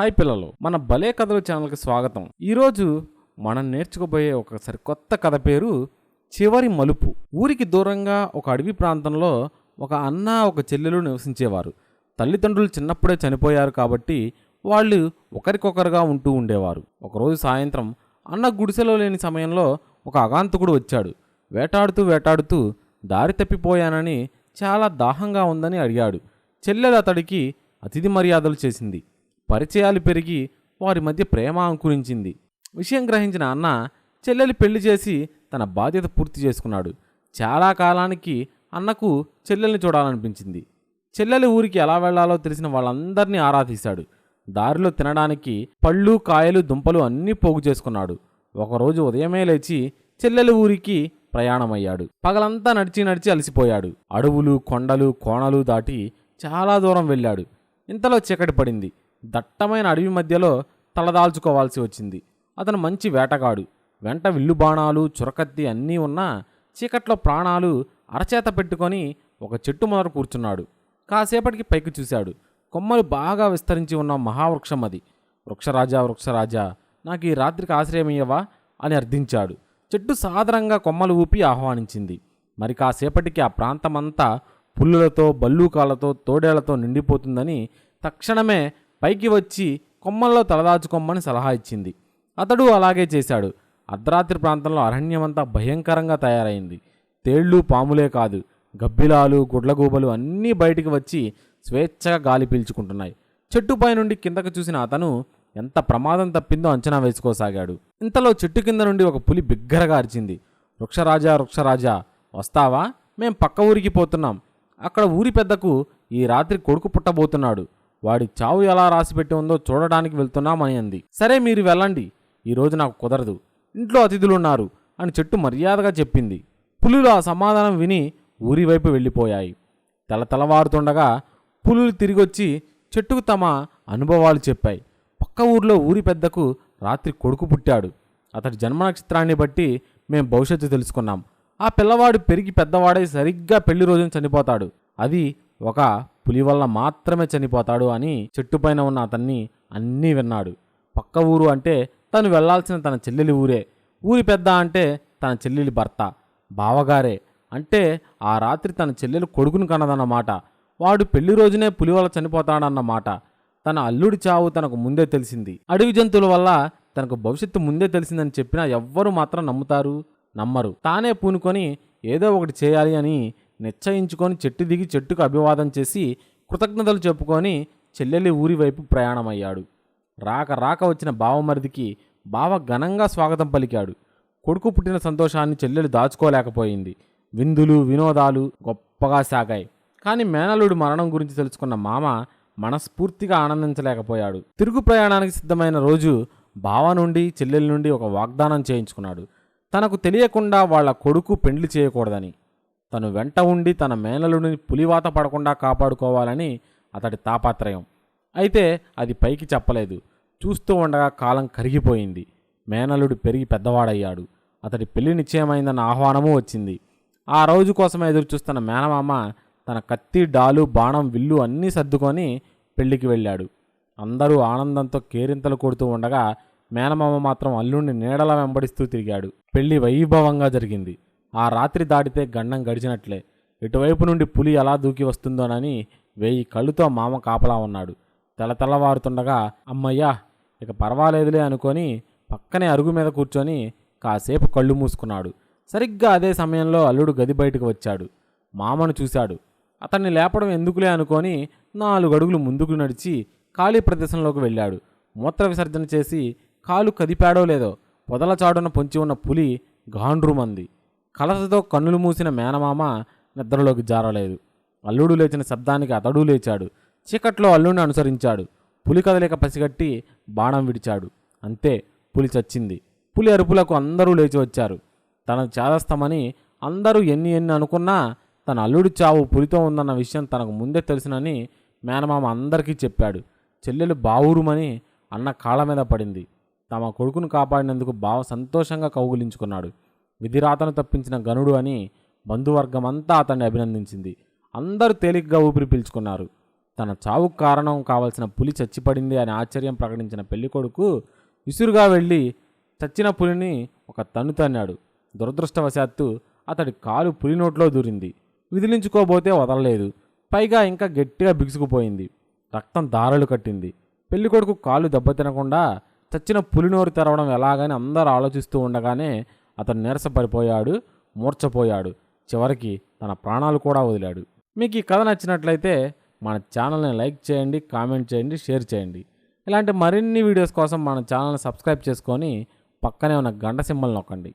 Hi పిల్లలు మన భలే కథలు ఛానల్కి స్వాగతం. ఈరోజు మనం నేర్చుకోబోయే ఒక సరికొత్త కథ పేరు చివరి మలుపు. ఊరికి దూరంగా ఒక అడవి ప్రాంతంలో ఒక అన్న ఒక చెల్లెలు నివసించేవారు. తల్లిదండ్రులు చిన్నప్పుడే చనిపోయారు కాబట్టి వాళ్ళు ఒకరికొకరుగా ఉంటూ ఉండేవారు. ఒకరోజు సాయంత్రం అన్న గుడిసెలో లేని సమయంలో ఒక అగాంతకుడు వచ్చాడు. వేటాడుతూ వేటాడుతూ దారి తప్పిపోయానని చాలా దాహంగా ఉందని అడిగాడు. చెల్లెలు అతడికి అతిథి మర్యాదలు చేసింది. పరిచయాలు పెరిగి వారి మధ్య ప్రేమ అంకురించింది. విషయం గ్రహించిన అన్న చెల్లెలు పెళ్ళి చేసి తన బాధ్యత పూర్తి చేసుకున్నాడు. చాలా కాలానికి అన్నకు చెల్లెల్ని చూడాలనిపించింది. చెల్లెలి ఊరికి ఎలా వెళ్ళాలో తెలిసిన వాళ్ళందరినీ ఆరాధిస్తాడు. దారిలో తినడానికి పళ్ళు కాయలు దుంపలు అన్నీ పోగు చేసుకున్నాడు. ఒకరోజు ఉదయమే లేచి చెల్లెలి ఊరికి ప్రయాణమయ్యాడు. పగలంతా నడిచి నడిచి అలసిపోయాడు. అడవులు కొండలు కోణలు దాటి చాలా దూరం వెళ్ళాడు. ఇంతలో చీకటి పడింది. దట్టమైన అడవి మధ్యలో తలదాల్చుకోవాల్సి వచ్చింది. అతను మంచి వేటగాడు. వెంట విల్లు బాణాలు చురకత్తి అన్నీ ఉన్నా చీకట్లో ప్రాణాలు అరచేత పెట్టుకొని ఒక చెట్టు మొదట కూర్చున్నాడు. కాసేపటికి పైకి చూశాడు. కొమ్మలు బాగా విస్తరించి ఉన్న మహావృక్షం అది. వృక్షరాజా వృక్షరాజా నాకు ఈ రాత్రికి ఆశ్రయమయ్యవా అని అర్థించాడు. చెట్టు సాదరంగా కొమ్మలు ఊపి ఆహ్వానించింది. మరి కాసేపటికి ఆ ప్రాంతమంతా పుల్లులతో బల్లూకాలతో తోడేళ్ళతో నిండిపోతుందని తక్షణమే పైకి వచ్చి కొమ్మల్లో తలదాచుకోమని సలహా ఇచ్చింది. అతడు అలాగే చేశాడు. అర్ధరాత్రి ప్రాంతంలో అరణ్యమంతా భయంకరంగా తయారైంది. తేళ్ళు పాములే కాదు గబ్బిలాలు గుడ్లగూబలు అన్నీ బయటికి వచ్చి స్వేచ్ఛగా గాలి పీల్చుకుంటున్నాయి. చెట్టుపై నుండి కిందకు చూసిన అతను ఎంత ప్రమాదం తప్పిందో అంచనా వేసుకోసాగాడు. ఇంతలో చెట్టు కింద నుండి ఒక పులి బిగ్గరగా అరిచింది. వృక్షరాజా వృక్షరాజా వస్తావా? మేం పక్క ఊరికి పోతున్నాం. అక్కడ ఊరి పెద్దకు ఈ రాత్రి కొడుకు పుట్టబోతున్నాడు. వాడి చావు ఎలా రాసిపెట్టి ఉందో చూడడానికి వెళ్తున్నామని అంది సరే మీరు వెళ్ళండి. ఈరోజు నాకు కుదరదు. ఇంట్లో అతిథులున్నారు అని చెట్టు మర్యాదగా చెప్పింది. పులులు ఆ సమాధానం విని ఊరి వైపు వెళ్ళిపోయాయి. తలతలవారుతుండగా పులులు తిరిగొచ్చి చెట్టుకు తమ అనుభవాలు చెప్పాయి. పక్క ఊర్లో ఊరి పెద్దకు రాత్రి కొడుకు పుట్టాడు. అతడి జన్మ నక్షత్రాన్ని బట్టి మేము భవిష్యత్తు తెలుసుకున్నాం. ఆ పిల్లవాడు పెరిగి పెద్దవాడై సరిగ్గా పెళ్ళి రోజున చనిపోతాడు. అది ఒక పులి వల్ల మాత్రమే చనిపోతాడు అని చెట్టుపైన ఉన్న అతన్ని అన్నీ విన్నాడు. పక్క ఊరు అంటే తను వెళ్ళాల్సిన తన చెల్లెలి ఊరే. ఊరి పెద్ద అంటే తన చెల్లెలి భర్త బావగారే. అంటే ఆ రాత్రి తన చెల్లెలు కొడుకును కన్నదన్నమాట. వాడు పెళ్ళి రోజునే పులి వల్ల చనిపోతాడన్నమాట తన అల్లుడి చావు తనకు ముందే తెలిసింది. అడవి జంతువుల వల్ల తనకు భవిష్యత్తు ముందే తెలిసిందని చెప్పినా ఎవ్వరూ మాత్రం నమ్ముతారు నమ్మరు. తానే పూనుకొని ఏదో ఒకటి చేయాలి అని నిశ్చయించుకొని చెట్టు దిగి చెట్టుకు అభివాదం చేసి కృతజ్ఞతలు చెప్పుకొని చెల్లెలి ఊరి వైపు ప్రయాణమయ్యాడు. రాక రాక వచ్చిన బావమరిదికి బావ ఘనంగా స్వాగతం పలికాడు. కొడుకు పుట్టిన సంతోషాన్ని చెల్లెలు దాచుకోలేకపోయింది. విందులు వినోదాలు గొప్పగా సాగాయి. కానీ మేనలుడు మరణం గురించి తెలుసుకున్న మామ మనస్ఫూర్తిగా ఆనందించలేకపోయాడు. తిరుగు ప్రయాణానికి సిద్ధమైన రోజు బావ నుండి చెల్లెల నుండి ఒక వాగ్దానం చేయించుకున్నాడు. తనకు తెలియకుండా వాళ్ళ కొడుకు పెండ్లి చేయకూడదని. తను వెంట ఉండి తన మేనలుడిని పులివాత పడకుండా కాపాడుకోవాలని అతడి తాపాత్రయం. అయితే అది పైకి చెప్పలేదు. చూస్తూ ఉండగా కాలం కరిగిపోయింది. మేనలుడు పెరిగి పెద్దవాడయ్యాడు. అతడి పెళ్ళి నిశ్చయమైందన్న ఆహ్వానము వచ్చింది. ఆ రోజు కోసం ఎదురుచూస్తున్న మేనమామ తన కత్తి డాలు బాణం విల్లు అన్నీ సర్దుకొని పెళ్ళికి వెళ్ళాడు. అందరూ ఆనందంతో కేరింతలు కొడుతూ ఉండగా మేనమామ మాత్రం అల్లుడిని నీడలా వెంబడిస్తూ తిరిగాడు. పెళ్ళి వైభవంగా జరిగింది. ఆ రాత్రి దాటితే గండం గడిచినట్లే. ఇటువైపు నుండి పులి ఎలా దూకి వస్తుందోనని వేయి కళ్ళుతో మామ కాపలా ఉన్నాడు. తెలతెల్లవారుతుండగా అమ్మయ్యా ఇక పర్వాలేదులే అనుకొని పక్కనే అరుగు మీద కూర్చొని కాసేపు కళ్ళు మూసుకున్నాడు. సరిగ్గా అదే సమయంలో అల్లుడు గది బయటకు వచ్చాడు. మామను చూశాడు. అతన్ని లేపడం ఎందుకులే అనుకొని నాలుగు అడుగులు ముందుకు నడిచి ఖాళీ ప్రదేశంలోకి వెళ్ళాడు. మూత్ర విసర్జన చేసి కాలు కదిపాడో లేదో పొదల చాడున పొంచి ఉన్న పులి గాండ్రుమంది. కలసతో కన్నులు మూసిన మేనమామ నిద్రలోకి జారలేదు. అల్లుడు లేచిన శబ్దానికి అతడు లేచాడు. చీకట్లో అల్లుడిని అనుసరించాడు. పులి కదలిక పసిగట్టి బాణం విడిచాడు. అంతే పులి చచ్చింది. పులి అరుపులకు అందరూ లేచి వచ్చారు. తన చేదస్తమని అందరూ ఎన్ని ఎన్ని అనుకున్నా తన అల్లుడి చావు పులితో ఉందన్న విషయం తనకు ముందే తెలిసినని మేనమామ అందరికీ చెప్పాడు. చెల్లెలు బావురుమని అన్న కాళ్ళ మీద పడింది. తమ కొడుకును కాపాడినందుకు బావ సంతోషంగా కౌగులించుకున్నాడు. విధిరాతను తప్పించిన గనుడు అని బంధువర్గమంతా అతన్ని అభినందించింది. అందరూ తేలిగ్గా ఊపిరి పీల్చుకున్నారు. తన చావుకు కారణం కావలసిన పులి చచ్చిపడింది అని ఆశ్చర్యం ప్రకటించిన పెళ్ళికొడుకు విసురుగా వెళ్ళి చచ్చిన పులిని ఒక తన్ను తన్నాడు దురదృష్టవశాత్తు అతడి కాలు పులి నోట్లో దూరింది. విదిలించుకోబోతే వదలలేదు. పైగా ఇంకా గట్టిగా బిగుసుకుపోయింది. రక్తం దారలు కట్టింది. పెళ్ళికొడుకు కాలు దెబ్బతినకుండా చచ్చిన పులి నోరు తెరవడం ఎలాగని అందరూ ఆలోచిస్తూ ఉండగానే అతను నీరసపడిపోయాడు మూర్చపోయాడు చివరికి తన ప్రాణాలు కూడా వదిలాడు. మీకు ఈ కథ నచ్చినట్లయితే మన ఛానల్ని లైక్ చేయండి కామెంట్ చేయండి షేర్ చేయండి. ఇలాంటి మరిన్ని వీడియోస్ కోసం మన ఛానల్ని సబ్స్క్రైబ్ చేసుకొని పక్కనే ఉన్న గంట సింబల్ నొక్కండి.